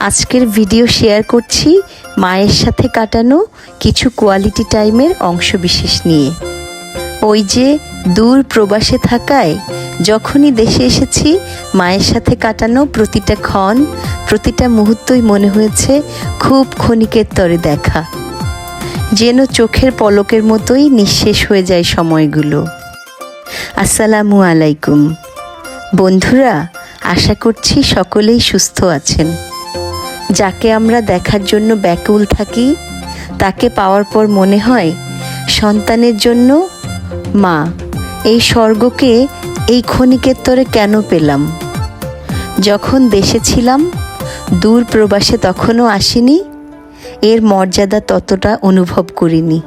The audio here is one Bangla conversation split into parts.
আজকের ভিডিও শেয়ার করছি মায়ের সাথে কাটানো কিছু কোয়ালিটি টাইমের অংশবিশেষ নিয়ে। ওই যে দূর প্রবাসে থাকায় যখনই দেশে এসেছি, মায়ের সাথে কাটানো প্রতিটা ক্ষণ, প্রতিটা মুহূর্তই মনে হয়েছে খুব ক্ষণিকের তরে দেখা। যেন চোখের পলকের মতোই নিঃশেষ হয়ে যায় সময়গুলো। আসসালামু আলাইকুম। বন্ধুরা, আশা করছি সকলেই সুস্থ আছেন। যাকে আমরা দেখার জন্য ব্যাকুল থাকি, তাকে পাওয়ার পর মনে হয় সন্তানের জন্য, মা, এই স্বর্গকে, এই ক্ষণিকের তরে কেন পেলাম? যখন দেশে ছিলাম, দূর প্রবাসে তখনও আসিনি, এর মর্যাদা ততটা অনুভব করিনি।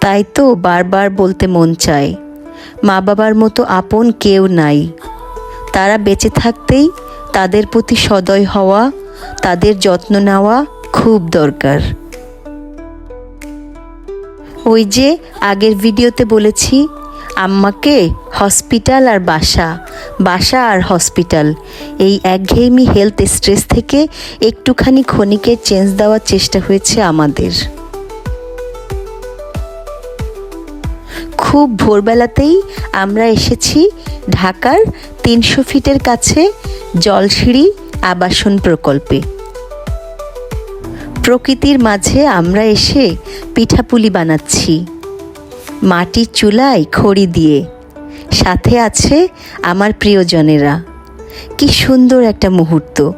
তাই তো বারবার বলতে মন চায়, মা বাবার মতো আপন কেউ নাই। তারা বেঁচে থাকতেই তাদের প্রতি সদয় হওয়া তাদের যত্ন নেওয়া খুব দরকার। ওই যে আগের ভিডিওতে বলেছি, আম্মাকে হসপিটাল আর বাসা বাসা আর হসপিটাল, এই একঘেয়েমি হেলথ স্ট্রেস থেকে একটুখানি ক্ষণিকের চেঞ্জ দেওয়ার চেষ্টা হয়েছে আমাদের। খুব ভোরবেলাতেই আমরা এসেছি ঢাকার তিনশো ফিটের কাছে জলসিঁড়ি আবাসন প্রকল্পে। প্রকৃতির মাঝে আমরা এসে পিঠাপুলি বানাচ্ছি। মাটির চুলায় খড়ি দিয়ে। সাথে আছে আমার প্রিয়জনেরা। কি সুন্দর একটা মুহূর্ত।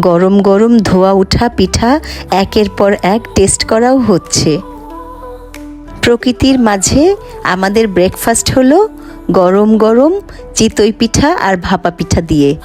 গরম গরম ধোয়া ওঠা পিঠা একের পর এক টেস্ট করাও হচ্ছে। প্রকৃতির মাঝে আমাদের ব্রেকফাস্ট হলো গরম গরম চিতই পিঠা আর ভাপা পিঠা দিয়ে।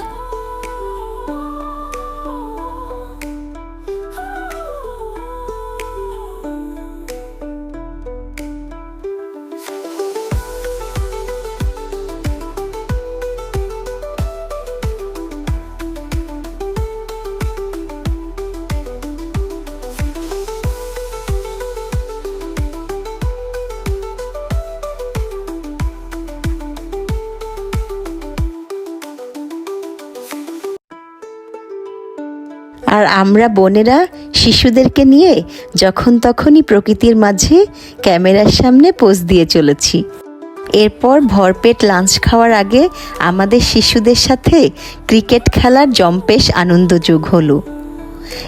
আমরা বোনেরা শিশুদেরকে নিয়ে যখন তখনই প্রকৃতির মাঝে ক্যামেরার সামনে পোজ দিয়ে চলেছি। এরপর ভরপেট লাঞ্চ খাওয়ার আগে আমাদের শিশুদের সাথে ক্রিকেট খেলার জম্পেশ আনন্দ যোগ হলো।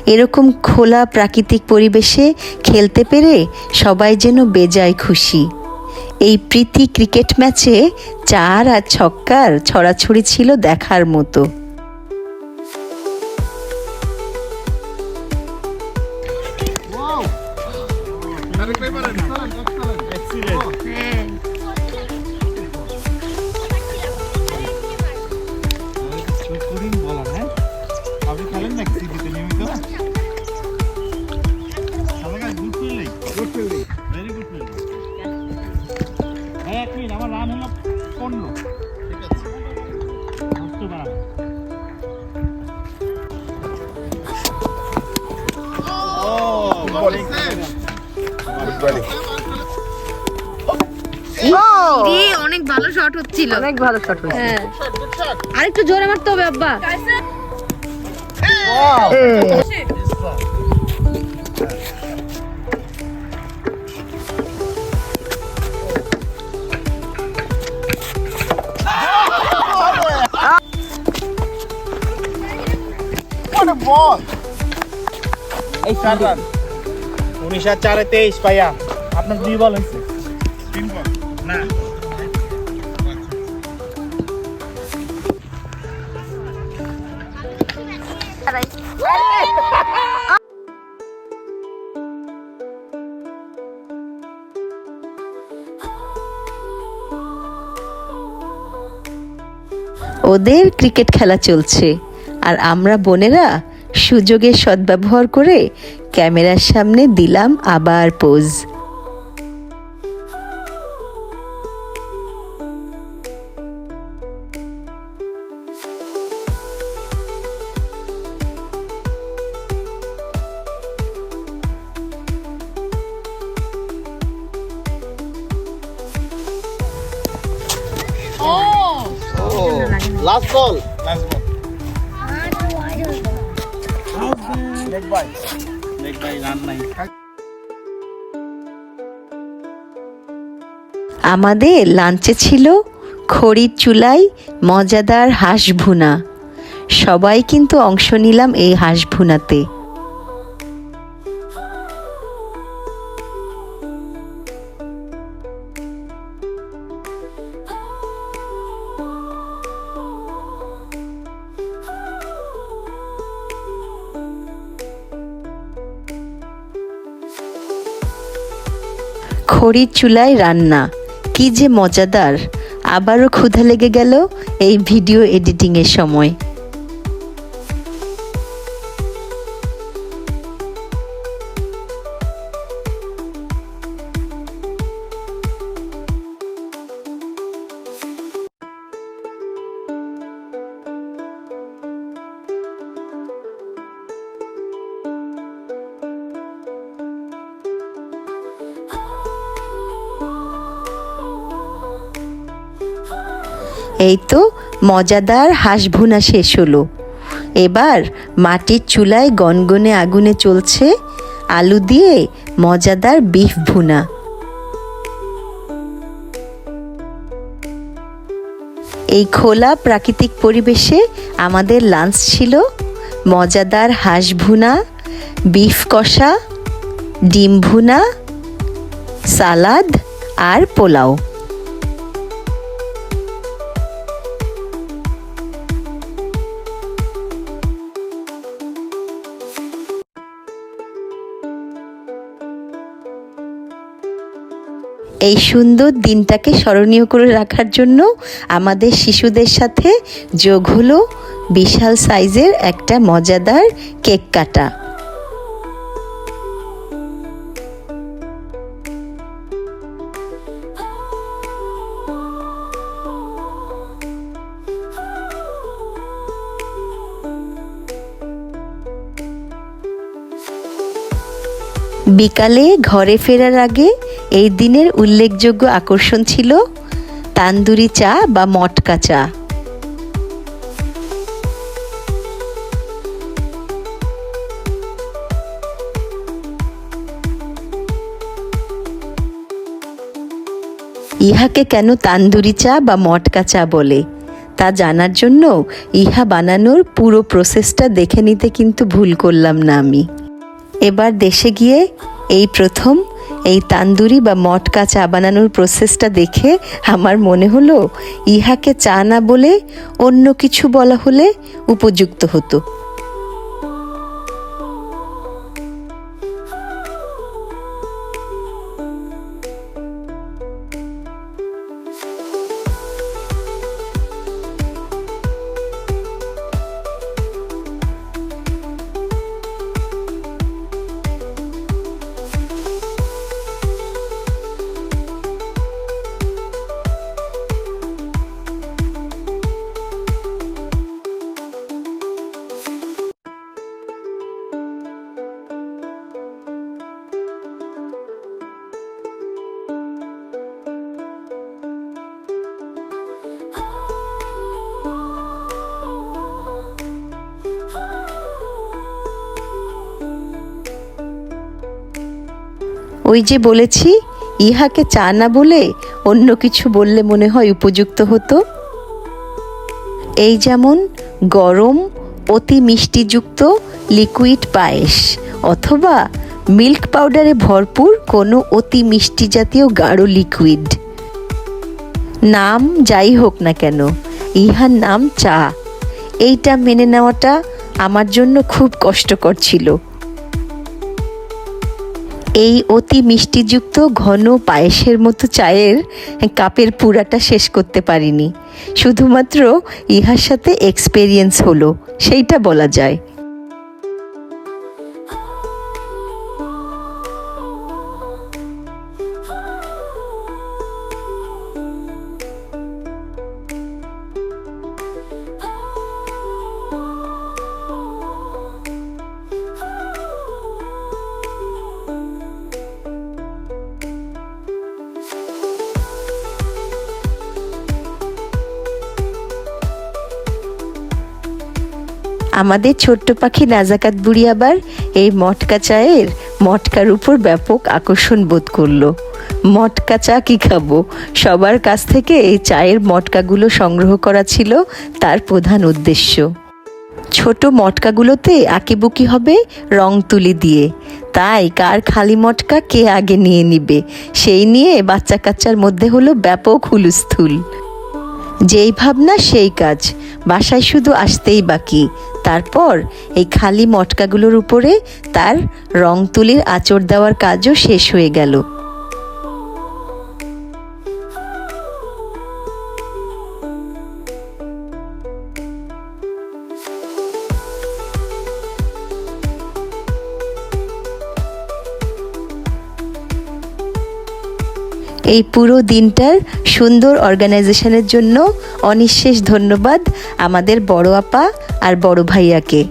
এরকম খোলা প্রাকৃতিক পরিবেশে খেলতে পেরে সবাই যেন বেজায় খুশি। এই প্রীতি ক্রিকেট ম্যাচে চার আর ছক্কার ছড়াছড়ি ছিল দেখার মতো। হচ্ছিল অনেক ভালো শট হ্যাঁ। আরেকটু জোরে মারতে হবে আব্বা। এই উনিশ আর চারে তেইশ পাইয়া আপনার দুই বল হয়েছে। তিন বল ওদের ক্রিকেট খেলা চলছে। আর আমরা বোনেরা সুযোগের সদ্ব্যবহার করে ক্যামেরার সামনে দিলাম আবার pose. Last ball last ball leg bye leg bye run নাই আমাদের লাঞ্চে ছিল খড়ির চুলাই মজাদার হাঁস ভুনা সবাই কিন্তু অংশ নিলাম এই হাঁস ভুনাতে খড়ির চুলায় রান্না। কি যে মজাদার। আবারও ক্ষুধা লেগে গেল এই ভিডিও এডিটিংয়ের সময়। এই তো মজাদার হাঁস ভুনা শেষ হলো। এবার মাটির চুলায় গনগনে আগুনে চলছে আলু দিয়ে মজাদার বিফ ভুনা। এই খোলা প্রাকৃতিক পরিবেশে আমাদের লাঞ্চ ছিল মজাদার হাঁস ভুনা বিফ কষা, ডিম ভুনা, সালাদ আর পোলাও। এই সুন্দর দিনটাকে স্মরণীয় করে রাখার জন্য আমাদের শিশুদের সাথে যোগ হলো বিশাল সাইজের একটা মজাদার কেক কাটা। বিকালে ঘরে ফেরার আগে এই দিনের উল্লেখযোগ্য আকর্ষণ ছিল তান্দুরি চা বা মটকা চা। ইহাকে কেন তান্দুরি চা বা মটকা চা বলে? তা জানার জন্য ইহা বানানোর পুরো প্রসেসটা দেখে নিতে কিন্তু ভুল করলাম না আমি। এবার দেশে গিয়ে এই প্রথম এই তান্দুরি বা মটকা চা বানানোর প্রসেসটা দেখে আমার মনে হলো, ইহাকে চা না বলে অন্য কিছু বলা হলে উপযুক্ত হতো। ওই যে বলেছি, ইহাকে চা না বলে অন্য কিছু বললে মনে হয় উপযুক্ত হতো? এই যেমন গরম, অতি মিষ্টিযুক্ত লিকুইড পায়েস, অথবা মিল্ক পাউডারে ভরপুর কোনো অতি মিষ্টি জাতীয় গাঢ় লিকুইড। নাম যাই হোক না কেন, ইহার নাম চা। এইটা মেনে নেওয়াটা আমার জন্য খুব কষ্টকর ছিল। এই অতি মিষ্টিযুক্ত ঘন পায়েসের মতো চায়ের কাপের পুরাটা শেষ করতে পারিনি। শুধুমাত্র ইহার সাথে এক্সপেরিয়েন্স হলো, সেইটা বলা যায়। আমাদের ছোট্ট পাখি নাজাকাত বুড়ি আবার এই মটকা চায়ের মটকার উপর ব্যাপক আকর্ষণ বোধ করল। মটকা চা কি খাব? সবার কাছ থেকে এই চায়ের মটকাগুলো সংগ্রহ করা ছিল তার প্রধান উদ্দেশ্য। ছোট মটকাগুলোতে আঁকিবুকি হবে রং তুলি দিয়ে। তাই কার খালি মটকা কে আগে নিয়ে নিবে? সেই নিয়ে বাচ্চা কাচ্চার মধ্যে হলো ব্যাপক হুলুস্থুল। যেই ভাবনা সেই কাজ। বাসায় শুধু আসতেই বাকি। তারপর এই খালি মটকাগুলোর উপরে তার রং তুলির আঁচড় দেওয়ার কাজও শেষ হয়ে গেল। এই পুরো দিনটার সুন্দর অর্গানাইজেশনের জন্য অনিঃশেষ ধন্যবাদ আমাদের বড় আপা আর বড় ভাইয়াকে।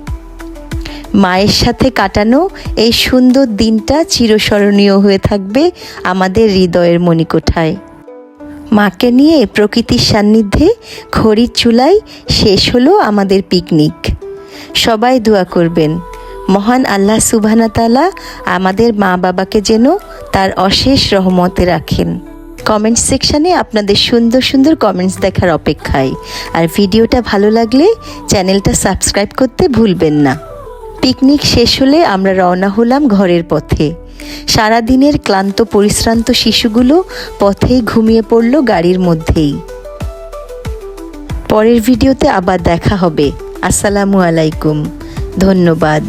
মায়ের সাথে কাটানো এই সুন্দর দিনটা চিরস্মরণীয় হয়ে থাকবে আমাদের হৃদয়ের মণিকোঠায়। মাকে নিয়ে প্রকৃতির সান্নিধ্যে খড়ির চুলায় শেষ হলো আমাদের পিকনিক। সবাই দোয়া করবেন, মহান আল্লাহ সুবহানাতালা আমাদের মা বাবাকে যেন তার অশেষ রহমতে রাখেন। কমেন্ট সেকশানে আপনাদের সুন্দর সুন্দর কমেন্টস দেখার অপেক্ষায়। আর ভিডিওটা ভালো লাগলে চ্যানেলটা সাবস্ক্রাইব করতে ভুলবেন না। পিকনিক শেষ হলে আমরা রওনা হলাম ঘরের পথে। সারাদিনের ক্লান্ত, পরিশ্রান্ত শিশুগুলো পথেই ঘুমিয়ে পড়ল গাড়ির মধ্যেই। পরের ভিডিওতে আবার দেখা হবে। আসসালামু আলাইকুম। ধন্যবাদ।